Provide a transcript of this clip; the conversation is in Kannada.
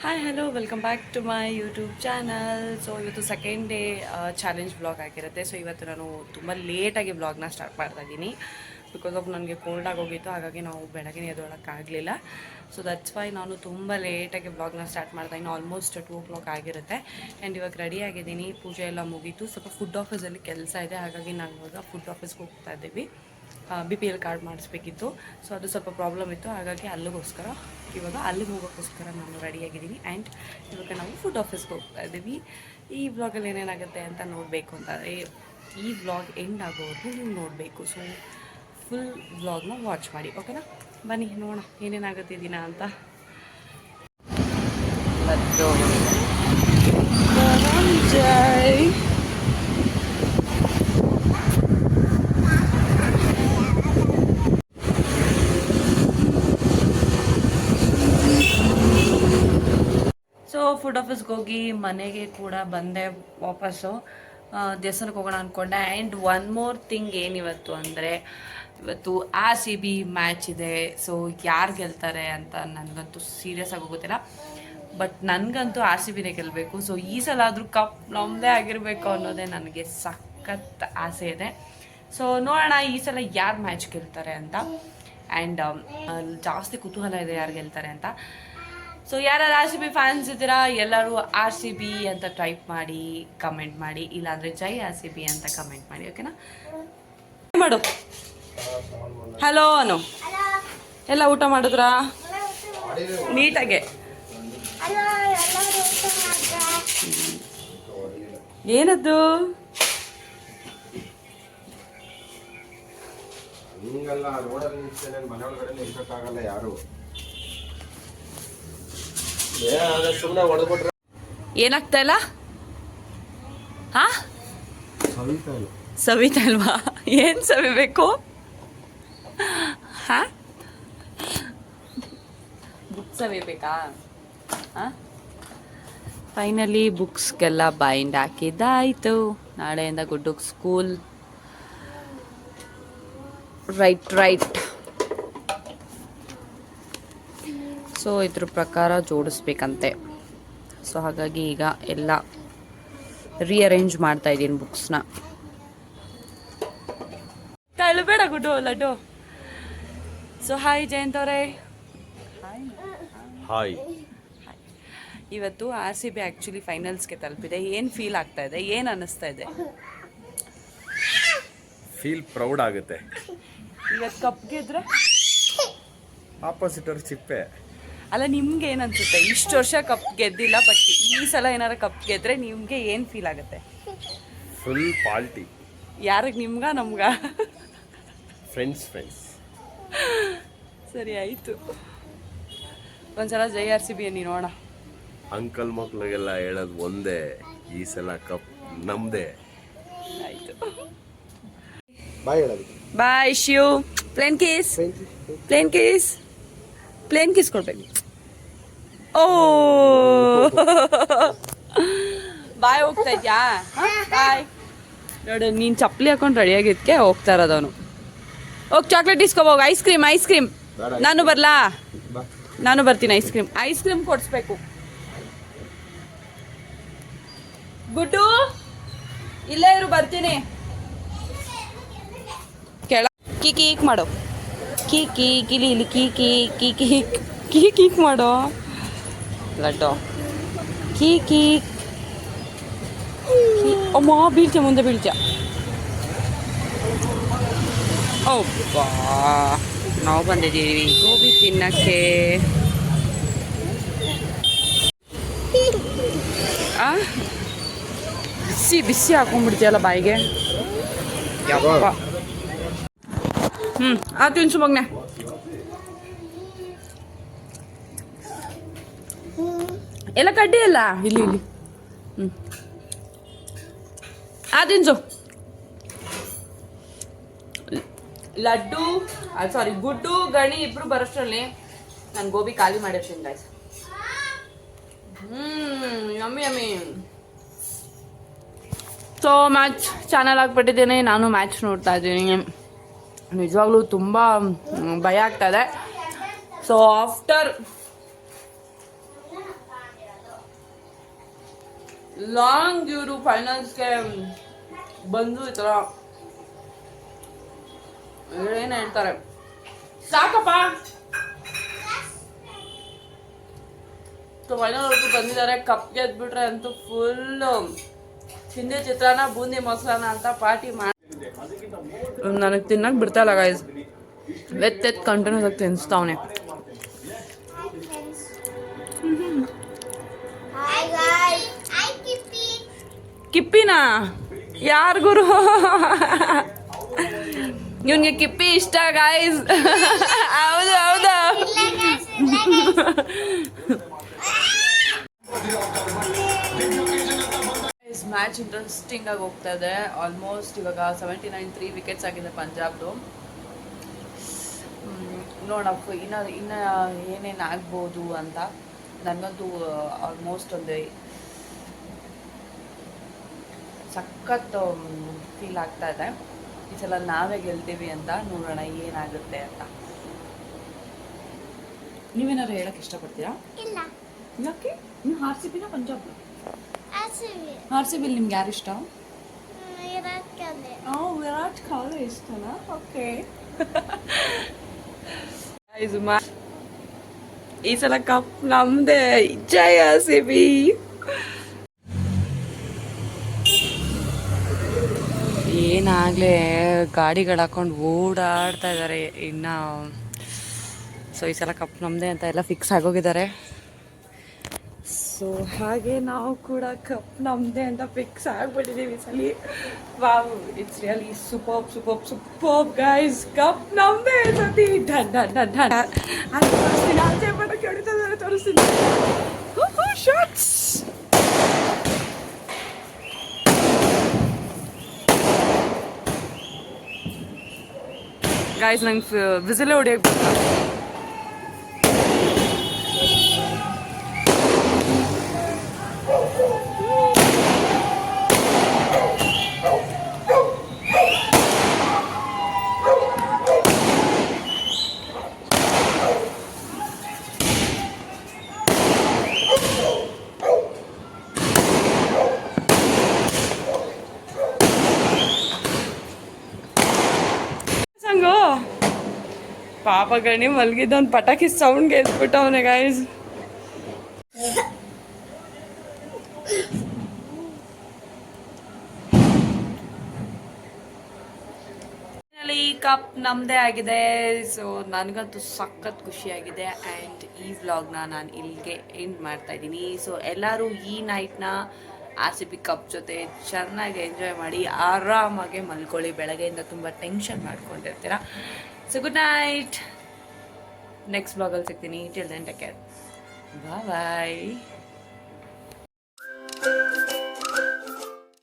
Hi hello welcome back to my YouTube channel so ಇವತ್ತು ಸೆಕೆಂಡ್ ಡೇ ಚಾಲೆಂಜ್ ಬ್ಲಾಗ್ ಆಗಿರುತ್ತೆ. ಸೊ ಇವತ್ತು ನಾನು ತುಂಬ ಲೇಟಾಗಿ ಬ್ಲಾಗ್ನ ಸ್ಟಾರ್ಟ್ ಮಾಡ್ತಾ ಇದ್ದೀನಿ. ಬಿಕಾಸ್ ಆಫ್ ನನಗೆ ಕೋಲ್ಡ್ ಆಗೋಗಿತ್ತು ಹಾಗಾಗಿ ನಾವು ಬೆಳಗ್ಗೆ ಆಗಲಿಲ್ಲ. ಸೊ ದಟ್ಸ್ ವೈ ನಾನು ತುಂಬ ಲೇಟಾಗಿ ಬ್ಲಾಗ್ನ ಸ್ಟಾರ್ಟ್ ಮಾಡ್ತಾ ಇದ್ದೀನಿ. ಆಲ್ಮೋಸ್ಟ್ ಟೂ ಓ ಕ್ಲಾಕ್ ಆಗಿರುತ್ತೆ. ಆ್ಯಂಡ್ ಇವಾಗ ರೆಡಿ ಆಗಿದ್ದೀನಿ. ಪೂಜೆ ಎಲ್ಲ ಮುಗೀತು. ಸ್ವಲ್ಪ ಫುಡ್ ಆಫೀಸಲ್ಲಿ ಕೆಲಸ ಇದೆ. ಹಾಗಾಗಿ ನಾನು ಇವಾಗ ಫುಡ್ ಆಫೀಸ್ಗೆ ಹೋಗ್ತಾ ಇದ್ದೀವಿ. ಬಿ ಪಿ ಎಲ್ ಕಾರ್ಡ್ ಮಾಡಿಸ್ಬೇಕಿತ್ತು. ಸೊ ಅದು ಸ್ವಲ್ಪ ಪ್ರಾಬ್ಲಮ್ ಇತ್ತು. ಹಾಗಾಗಿ ಅಲ್ಲಿಗೋಸ್ಕರ ಇವಾಗ ಅಲ್ಲಿಗೆ ಹೋಗೋಕ್ಕೋಸ್ಕರ ನಾನು ರೆಡಿಯಾಗಿದ್ದೀನಿ ಆ್ಯಂಡ್ ಇವಾಗ ನಾವು ಫುಡ್ ಆಫೀಸ್ಗೆ ಹೋಗ್ತಾ ಇದ್ದೀವಿ. ಈ ಬ್ಲಾಗಲ್ಲಿ ಏನೇನಾಗುತ್ತೆ ಅಂತ ನೋಡಬೇಕು ಅಂತಂದರೆ ಈ ಬ್ಲಾಗ್ ಎಂಡ್ ಆಗೋವರೆಗೂ ನೀವು ನೋಡಬೇಕು. ಸೊ ಫುಲ್ ಬ್ಲಾಗ್ನ ವಾಚ್ ಮಾಡಿ. ಓಕೆನಾ ಬನ್ನಿ ನೋಡೋಣ. ಏನೇನಾಗುತ್ತೆ ದಿನ ಅಂತ. ಜೈ ಸೊ ಫುಡ್ ಆಫೀಸ್ಗೆ ಹೋಗಿ ಮನೆಗೆ ಕೂಡ ಬಂದೆ ವಾಪಸ್ಸು. ದೇವಸ್ಥಾನಕ್ಕೆ ಹೋಗೋಣ ಅಂದ್ಕೊಂಡೆ ಆ್ಯಂಡ್ ಒನ್ ಮೋರ್ ಥಿಂಗ್ ಏನಿವತ್ತು ಅಂದರೆ, ಇವತ್ತು ಆ ಸಿ ಬಿ ಮ್ಯಾಚ್ ಇದೆ. ಸೊ ಯಾರು ಗೆಲ್ತಾರೆ ಅಂತ ನನಗಂತೂ ಸೀರಿಯಸ್ ಆಗಿ ಗೊತ್ತಿಲ್ಲ ಬಟ್ ನನಗಂತೂ ಆರ್ ಸಿ ಬಿನೇ ಗೆಲ್ಲಬೇಕು ಸೊ ಈ ಸಲ ಆದರೂ ಕಪ್ ನಮ್ಮದೇ ಆಗಿರಬೇಕು ಅನ್ನೋದೇ ನನಗೆ ಸಖತ್ ಆಸೆ ಇದೆ. ಸೊ ನೋಡೋಣ ಈ ಸಲ ಯಾರು ಮ್ಯಾಚ್ ಗೆಲ್ತಾರೆ ಅಂತ. ಆ್ಯಂಡ್ ಜಾಸ್ತಿ ಕುತೂಹಲ ಇದೆ ಯಾರು ಗೆಲ್ತಾರೆ ಅಂತ. ಸೊ ಯಾರು ಆರ್ ಸಿ ಬಿ ಫ್ಯಾನ್ಸ್ ಇದ್ದೀರಾ, ಎಲ್ಲರೂ ಆರ್ ಸಿ ಬಿ ಅಂತ ಟೈಪ್ ಮಾಡಿ ಕಮೆಂಟ್ ಮಾಡಿ, ಇಲ್ಲಾಂದ್ರೆ ಜೈ ಆರ್ ಸಿ ಬಿ ಅಂತ ಕಮೆಂಟ್ ಮಾಡಿ ಓಕೆನಾ ಮಾಡು. ಹಲೋ ಅನು. ಎಲ್ಲ ಊಟ ಮಾಡಿದ್ರಾ? ನೀಟಾಗೆ. ಏನದ್ದು? ಯಾರು? ಏನಾಗ್ತಾ ಇಲ್ಲ? ಹಾ ಸವಿತಾ ಅಲ್ವಾ ಏನು ಸವಿಬೇಕು ಹಾ ಬುಕ್ ಸವಿಬೇಕಾ ಹಾಂ ಫೈನಲಿ ಬುಕ್ಸ್ಗೆಲ್ಲ ಬೈಂಡ್ ಹಾಕಿದ್ದಾಯಿತು. ನಾಳೆಯಿಂದ ಗುಡ್ಡುಗ್ ಸ್ಕೂಲ್. Right right. ಸೊ ಇದ್ರ ಪ್ರಕಾರ ಜೋಡಿಸ್ಬೇಕಂತೆ. ಸೊ ಹಾಗಾಗಿ ಈಗ ಎಲ್ಲ ರಿಅರೇಂಜ್ ಮಾಡ್ತಾ ಇದ್ದೀನಿ ಬುಕ್ಸ್ನ ತಳಬೇಡ ಗುಡ್ಡು ಲಡ್ಡು. ಸೊ ಹಾಯ್ ಜಯಂತ್ ಅವರೇ. ಹಾಯ್ ಇವತ್ತು ಆರ್ ಸಿ ಬಿ ಆ್ಯಕ್ಚುಲಿ ಫೈನಲ್ಸ್ಗೆ ತಲುಪಿದೆ. ಏನು ಫೀಲ್ ಆಗ್ತಾ ಇದೆ? ಏನು ಅನ್ನಿಸ್ತಾ ಇದೆ? ಫೀಲ್ ಪ್ರೌಡ್ ಆಗುತ್ತೆ. ಇವತ್ತು ಕಪ್ ಗೆದ್ರೆ? ಆಪೋಸಿಟ್ ಅವ್ರ ಚಿಪ್ಪೆ. ಅಲ್ಲ ನಿಮ್ಗೆ ಏನನ್ಸುತ್ತೆ? ಅನ್ಸುತ್ತೆ ಇಷ್ಟು ವರ್ಷ ಕಪ್ ಗೆದ್ದಿಲ್ಲ ಬಟ್ ಈ ಸಲ ಏನಾರ ಕಪ್ ಗೆದ್ರೆ ನಿಮ್ಗೆ ಏನ್ ಫೀಲ್ ಆಗುತ್ತೆ? ಫುಲ್ ಪಾಲ್ಟಿ ಯಾರಿಗೆ ನಿಮ್ಗ ನಮ್ಗ? ಫ್ರೆಂಡ್ಸ್ ಫ್ರೆಂಡ್ಸ್ ಸರಿ ಆಯ್ತು. ಒಂದ್ಸಲ ಜೈ ಆರ್ ಸಿ ಬಿ ನೀನು ನೋಡೋಣ. ಅಂಕಲ್ ಮಕ್ಳಿಗೆಲ್ಲ ಹೇಳೋದು ಒಂದೇ ಈ ಸಲ ಕಪ್ ನಮ್ದೇ. ಆಯ್ತು. ಬಾಯ್ ಹೇಳೋದು. Bye Shiv plain case plain case plain kiss ಕೊಡ್ಬೇಕು. ಓ ಬಾಯ್ ಹೋಗ್ತಾ ಇದ್ಯಾ? ಬಾಯ್ ನೋಡು, ನೀನು ಚಪ್ಪಲಿ ಹಾಕೊಂಡು ರೆಡಿಯಾಗಿದ್ದಕ್ಕೆ ಹೋಗ್ತಾ ಇರೋದವನು ಹೋಗಿ ಚಾಕ್ಲೇಟ್ ಇಸ್ಕೋಬೋಗ ಐಸ್ ಕ್ರೀಮ್ ಐಸ್ ಕ್ರೀಮ್ ನಾನು ಬರ್ಲಾ? ನಾನು ಬರ್ತೀನಿ ಐಸ್ ಕ್ರೀಮ್ ಐಸ್ ಕ್ರೀಮ್ ಕೊಡಿಸ್ಬೇಕು. ಗುಡ್ಡು, ಇಲ್ಲೇ ಇರು, ಬರ್ತೀನಿ. ಕೆಳ ಕೀ ಕೀಕ್ ಮಾಡು. ಕೀ ಕೀ ಕಿಲಿ ಇಲ್ಲಿ ಕೀ ಕೀ ಕೀ ಕೀಕ್ ಕೀ, ಕೀಕ್ ಮಾಡೋ. ಲಡ್ಡು. ಕೀ ಕೀ. ಅಮ್ಮ ಬೀಳ್ತೀಯ ಮುಂದೆ ಬೀಳ್ತೀಯ? ಒಬ್ಬ ನಾವು ಬಂದಿದ್ದೀವಿ ಗೋಬಿ ತಿನ್ನಕ್ಕೆ. ಆ? ಬಿಸಿ ಬಿಸಿ ಹಾಕೊಂಡ್ಬಿಡ್ತೀಯಲ್ಲ ಬಾಯಿಗೆ? ಯಪ್ಪ ಹ್ಞೂ ಆ ತಿನ್ಸು ಮಗ್ನೆ. ಎಲ್ಲ ಕಡ್ಡಿ ಅಲ್ಲ? ಇಲ್ಲಿ ಇಲ್ಲಿ. ಹ್ಞೂ ಆ ತಿನ್ಸು. ಲಡ್ಡು ಸಾರಿ ಗುಡ್ಡು ಗಣಿ ಇಬ್ರು ಬರೋಷ್ಟರಲ್ಲಿ ನಾನು ಗೋಬಿ ಖಾಲಿ ಮಾಡಿರ್ತೀನಿ guys hmm yummy yummy so match channel ಹಾಕ್ಬಿಟ್ಟಿದ್ದೀನಿ ನಾನು ಮ್ಯಾಚ್ ನೋಡ್ತಾ ಇದ್ದೀನಿ. ನಿಜವಾಗ್ಲೂ ತುಂಬ ಭಯ ಆಗ್ತಾ ಇದೆ. ಸೊ ಆಫ್ಟರ್ ಲಾಂಗ್ ಇವರು ಫೈನಾನ್ಸ್ಗೆ ಬಂದು ಈ ಥರ ಏನು ಹೇಳ್ತಾರೆ. ಸಾಕಪ್ಪ. ಫೈನಲ್ವರೆಗೂ ಬಂದಿದ್ದಾರೆ. ಕಪ್ ಗೆದ್ಬಿಟ್ರೆ ಅಂತೂ ಫುಲ್ಲು ಹಿಂದೆ ಚಿತ್ರಾನ್ನ ಬೂಂದಿ ಮೊಸರನ್ನ ಅಂತ ಪಾರ್ಟಿ ಮಾಡಿ ನನಗೆ ತಿನ್ನಕ್ಕೆ ಬಿಡ್ತಾ ಇಲ್ಲ ಗೈಸ್ ಎತ್ತೆತ್ ಕಂಟಿನ್ಯೂಸ್ ಆಗಿ ತಿನ್ನಿಸ್ತಾವನೆ ಕಿಪ್ಪಿನಾ? ಯಾರು ಗುರು? ಇವನ್ಗೆ ಕಿಪ್ಪಿ ಇಷ್ಟ ಗಾಯ್ಸ್ ಹೌದು ಹೌದು. ಮ್ಯಾಚ್ ಇಂಟ್ರೆಸ್ಟಿಂಗ್ ಆಗಿ ಹೋಗ್ತಾ ಇದೆ. ಆಲ್ಮೋಸ್ಟ್ ಇವಾಗ ಸೆವೆಂಟಿ ನೈನ್ ತ್ರೀ ವಿಕೆಟ್ಸ್ ಆಗಿದೆ ಪಂಜಾಬ್ದು. ನೋಡಪ್ಪ ಇನ್ನು ಇನ್ನು ಏನೇನು ಆಗ್ಬೋದು ಅಂತ. ನನಗಂತೂ ಆಲ್ಮೋಸ್ಟ್ ಒಂದು ಸಖತ್ ಫೀಲ್ ಆಗ್ತಾ ಇದೆ. ಈ ಸಲ ನಾವೇ ಗೆಲ್ತೀವಿ ಅಂತ ನೋಡೋಣ ಏನಾಗುತ್ತೆ ಅಂತ. ನೀವೇನಾದ್ರು ಹೇಳಕ್ ಇಷ್ಟಪಡ್ತೀರಾ? ಇಲ್ಲ. ಯಾಕೆ? ನೀವು ಆರ್ ಸಿ ಬಿನ ಪಂಜಾಬ್ ಆರ್ ಸಿ ಬಿಲ್ ನಿಮ್ಗೆ ಯಾರು ಇಷ್ಟ? ವಿರಾಟ್ ಕೊಹ್ಲಿ. ಇಷ್ಟನಾ? ಓಕೆ. ಈ ಸಲ ಕಪ್ ನಮ್ದೇ ಜಯ ಸಿ ಬಿ ಏನಾಗಲೇ ಗಾಡಿಗಳು ಹಾಕೊಂಡು ಓಡಾಡ್ತಾ ಇದ್ದಾರೆ. ಇನ್ನು ಸೊ ಈ ಸಲ ಕಪ್ ನಮ್ಮದೇ ಅಂತ ಎಲ್ಲ ಫಿಕ್ಸ್ ಆಗೋಗಿದ್ದಾರೆ. ಸೊ ಹಾಗೆ ನಾವು ಕೂಡ ಕಪ್ ನಮ್ಮದೇ ಅಂತ ಫಿಕ್ಸ್ ಆಗಿಬಿಟ್ಟಿದ್ದೀವಿ ಸಲ. Wow it's really super super super guys cup ನಮ್ಮದೇ ಸತಿ ಡನ್ ಡನ್ ಡನ್ ಡನ್. ಅದು ತೋರಿಸ್ತೀನಿ. ಆಚೆ ಬರೋಕ್ಕೆ ಹೊಡಿತಾ ಇದ್ದಾರೆ, ತೋರಿಸ್ತೀನಿ. ಶಾರ್ಟ್ಸ್ ಗಾಯ್ಸ್ ನಂಗೆ ವಿಸಿಲೇ ಹೊಡಿಯೋಕೆ ಪಾಪ ಗಣಿ ಮಲಗಿದ್ದ ಒಂದು ಪಟಾಕಿ ಸೌಂಡ್ ಗೆದ್ಬಿಟ್ಟವನೆ ಗಾಯ್ಸ್ ಈ ಕಪ್ ನಮ್ಮದೇ ಆಗಿದೆ. ಸೊ ನನಗಂತೂ ಸಖತ್ ಖುಷಿಯಾಗಿದೆ. ಆ್ಯಂಡ್ ಈ ವ್ಲಾಗ್ನ ನಾನು ಇಲ್ಲಿಗೆ ಎಂಡ್ ಮಾಡ್ತಾ ಇದ್ದೀನಿ. ಸೊ ಎಲ್ಲರೂ ಈ ನೈಟ್ನ ಆರ್ ಸಿ ಬಿ ಕಪ್ ಜೊತೆ ಚೆನ್ನಾಗಿ ಎಂಜಾಯ್ ಮಾಡಿ, ಆರಾಮಾಗಿ ಮಲ್ಕೊಳ್ಳಿ. ಬೆಳಗ್ಗೆಯಿಂದ ತುಂಬ ಟೆನ್ಷನ್ ಮಾಡ್ಕೊಂಡಿರ್ತೀರ? ಸೊ ಗುಡ್ ನೈಟ್ ನೆಕ್ಸ್ಟ್ ಬ್ಲಾಗಲ್ಲಿ ಸಿಗ್ತೀನಿ. Till then take care bye